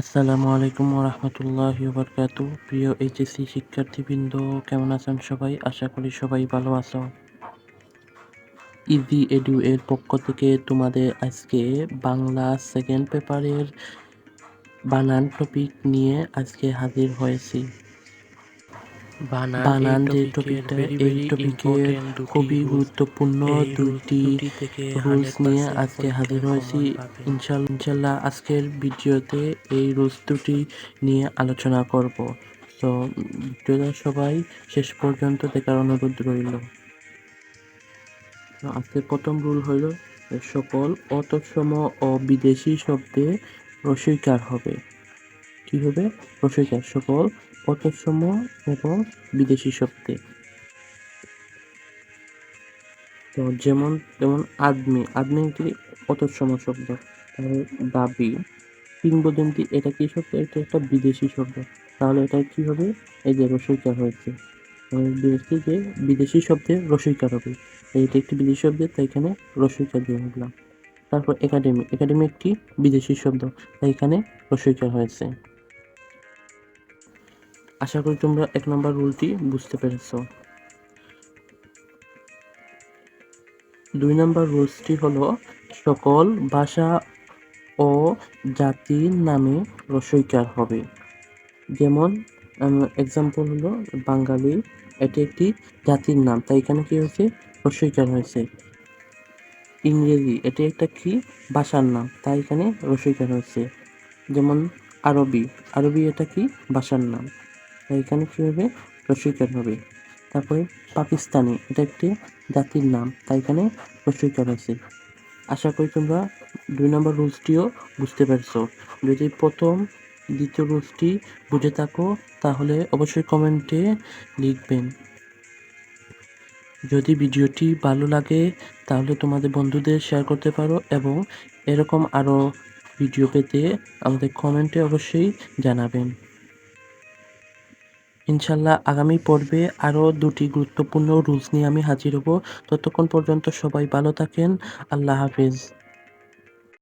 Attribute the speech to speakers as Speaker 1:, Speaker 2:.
Speaker 1: আসসালামু আলাইকুম রহমতুল্লাহ বরকাত প্রিয় এইচএসসি শিক্ষার্থীবৃন্দ, কেমন আছেন সবাই? আশা করি সবাই ভালো আছো। ইজি এডু এর পক্ষ থেকে তোমাদের আজকে বাংলা সেকেন্ড পেপারের বানান টপিক নিয়ে আজকে হাজির হয়েছি। বানান যে টপিকটা এই টপিকের খুবই গুরুত্বপূর্ণ দুটি রুলস নিয়ে আজকে হাজির হয়েছি। ইনশাল্লাহ ইনশাল্লাহ আজকের ভিডিওতে এই রুলস দুটি নিয়ে আলোচনা করব। তো ভিডিওটা সবাই শেষ পর্যন্ত দেখার অনুরোধ রইল। আজকে প্রথম রুল হইল সকল অতৎসম ও বিদেশি শব্দে রসইকার হবে। কি হবে? রসইকার সকল অতৎসম এবং বিদেশি শব্দে তো যেমন যেমন আদমি আদমি একটি অতৎসম শব্দ। তাহলে দাবি, কিংবদন্তি এটা কি শব্দ? এটা একটা বিদেশি শব্দ। তাহলে এটা কি হবে? এই যে রসইকার হয়েছে। বিদেশি যে বিদেশি শব্দে রসইকার হবে। এইটা একটি বিদেশি শব্দ, তাই এখানে রসইকার দিয়ে রাখলাম তারপর একাডেমি একাডেমি একটি বিদেশি শব্দ, তাই এখানে রসইকার হয়েছে। আশা করি তোমরা এক নম্বর রুলটি বুঝতে পেরেছ। দুই নম্বর রুলসটি হলো সকল ভাষা ও জাতির নামে রসইকার হবে। যেমন এক্সাম্পল হলো বাঙালি, এটি একটি জাতির নাম, তাই এখানে কি হয়েছে? রসইকার হয়েছে। ইংরেজি, এটি একটা কি? ভাষার নাম, তাই এখানে রসইকার হয়েছে। যেমন, আরবি আরবি এটা কি? ভাষার নাম। এখানে কী হবে রসইকার হবে। তারপরে পাকিস্তানি, এটা একটি জাতির নাম, তাই এখানে রসইকার হয়েছে। আশা করি তোমরা দুই নম্বর রুলসটিও বুঝতে পারছ। যদি প্রথম, দ্বিতীয় রুলসটি বুঝে থাকো, তাহলে অবশ্যই কমেন্টে লিখবেন। যদি ভিডিওটি ভালো লাগে, তাহলে তোমাদের বন্ধুদের শেয়ার করতে পারো এবং এরকম আরও ভিডিও পেতে আমাদের কমেন্টে অবশ্যই জানাবেন। ইনশাল্লাহ আগামী পর্বে আরও দুটি গুরুত্বপূর্ণ রুলস নিয়ে আমি হাজির হব। ততক্ষণ পর্যন্ত সবাই ভালো থাকেন। আল্লাহ হাফিজ।